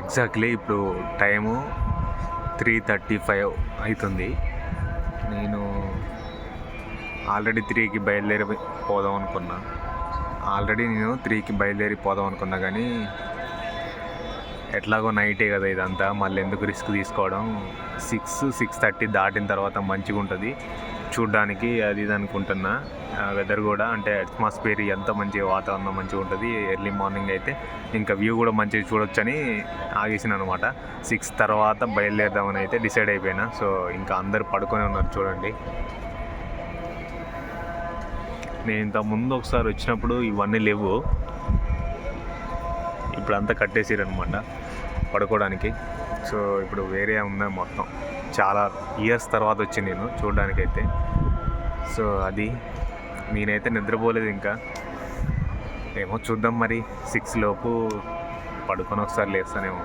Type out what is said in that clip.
Exactly ఇప్పుడు time three thirty five అవుతుంది. నేను ఆల్రెడీ త్రీకి బయలుదేరి పోదాం అనుకున్నా. ఆల్రెడీ నేను త్రీకి బయలుదేరి పోదాం అనుకున్నా కానీ ఎట్లాగో నైటే కదా ఇదంతా. మళ్ళీ ఎందుకు రిస్క్ తీసుకోవడం? సిక్స్ సిక్స్ థర్టీ దాటిన తర్వాత మంచిగా ఉంటుంది చూడడానికి అది ఇది అనుకుంటున్నా. వెదర్ కూడా అంటే అట్మాస్ఫియర్ ఎంత మంచి వాతావరణం మంచిగా ఉంటుంది. ఎర్లీ మార్నింగ్ అయితే ఇంకా వ్యూ కూడా మంచిగా చూడొచ్చని ఆగేసిన అనమాట సిక్స్ తర్వాత బయలుదేరదామని అయితే డిసైడ్ అయిపోయినా. సో ఇంకా అందరు పడుకొని ఉన్నారు చూడండి. నేను ఇంత ముందు ఒకసారి వచ్చినప్పుడు ఇవన్నీ లేవు. ఇప్పుడు అంతా కట్టేసిరనమాట పడుకోవడానికి. సో ఇప్పుడు వేరే ఉంది మొత్తం. చాలా ఇయర్స్ తర్వాత వచ్చి నేను చూడడానికైతే. సో అది నేనైతే నిద్రపోలేదు ఇంకా. ఏమో చూద్దాం మరి. సిక్స్ లోపు పడుకొని ఒకసారి లేస్తానేమో.